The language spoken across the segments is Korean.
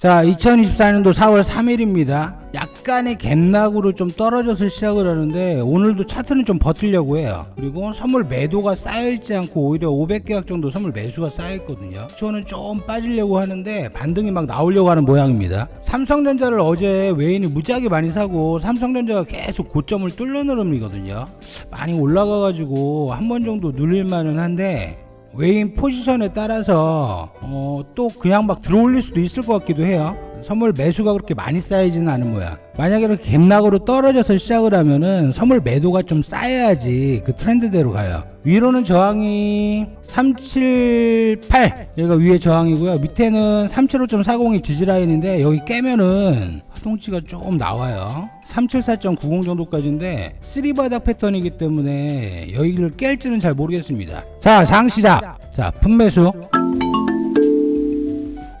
자, 2024년도 4월 3일입니다. 약간의 갭락으로 좀 떨어져서 시작을 하는데 오늘도 차트는 좀 버틸려고 해요. 그리고 선물 매도가 쌓여있지 않고 오히려 500계약 정도 선물 매수가 쌓여있거든요. 저는 좀 빠지려고 하는데 반등이 막 나오려고 하는 모양입니다. 삼성전자를 어제 외인이 무지하게 많이 사고 삼성전자가 계속 고점을 뚫는 흐름이거든요. 많이 올라가가지고 한 번 정도 눌릴만은 한데 외인 포지션에 따라서 어, 또 그냥 막 들어올릴 수도 있을 것 같기도 해요. 선물 매수가 그렇게 많이 쌓이지는 않은 모양. 만약에 이렇게 갭락으로 떨어져서 시작을 하면은 선물 매도가 좀 쌓여야지 그 트렌드대로 가요. 위로는 저항이 378 여기가 위에 저항이고요. 밑에는 375.40이 지지라인인데 여기 깨면은 파동치가 조금 나와요. 374.90 정도까지인데 3바닥 패턴이기 때문에 여기를 깰지는 잘 모르겠습니다. 자, 장 시작. 자, 분매수.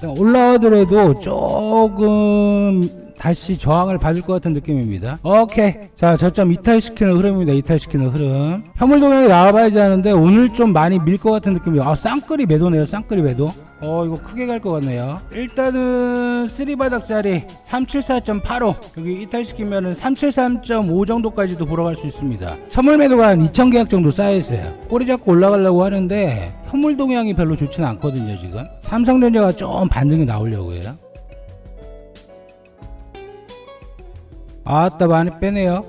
올라오더라도 조금 다시 저항을 받을 것 같은 느낌입니다. 오케이. 자, 저점 이탈시키는 흐름입니다. 이탈시키는 흐름. 현물 동향이 나와봐야지 하는데 오늘 좀 많이 밀 것 같은 느낌이에요. 아, 쌍끌이 매도네요. 쌍끌이 매도. 어, 이거 크게 갈 것 같네요. 일단은 3바닥짜리 374.85 여기 이탈시키면은 373.5 정도까지도 보러 갈 수 있습니다. 선물 매도가 한 2,000계약 정도 쌓여있어요. 꼬리 잡고 올라가려고 하는데 현물 동향이 별로 좋지는 않거든요, 지금. 삼성전자가 좀 반등이 나오려고 해요. 아따 많이 빼네요.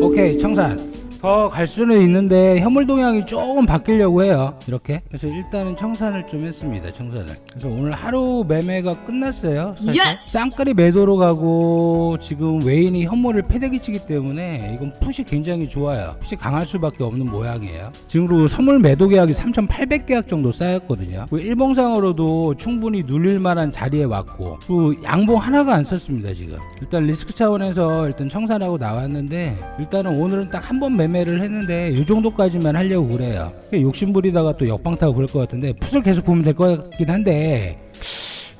오케이 청산 더 갈 수는 있는데 현물 동향이 조금 바뀌려고 해요. 이렇게. 그래서 일단은 청산을 좀 했습니다 청산을. 그래서 오늘 하루 매매가 끝났어요. 사실. Yes! 쌍끌이 매도로 가고 지금 외인이 현물을 패대기 치기 때문에 이건 푸시 굉장히 좋아요. 푸시 강할 수밖에 없는 모양이에요. 지금 그리고 선물 매도 계약이 3,800계약 정도 쌓였거든요. 일봉상으로도 충분히 눌릴 만한 자리에 왔고 그리고 양봉 하나가 안 썼습니다 지금. 일단 리스크 차원에서 일단 청산하고 나왔는데 일단은 오늘은 딱 한 번 매매를 했는데 이 정도까지만 하려고 그래요 욕심 부리다가 또 역방 타고 그럴 것 같은데 풋을 계속 보면 될 것 같긴 한데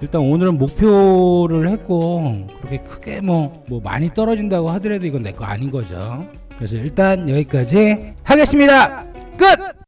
일단 오늘은 목표를 했고 그렇게 크게 뭐, 뭐 많이 떨어진다고 하더라도 이건 내 거 아닌 거죠. 그래서 일단 여기까지 하겠습니다. 끝!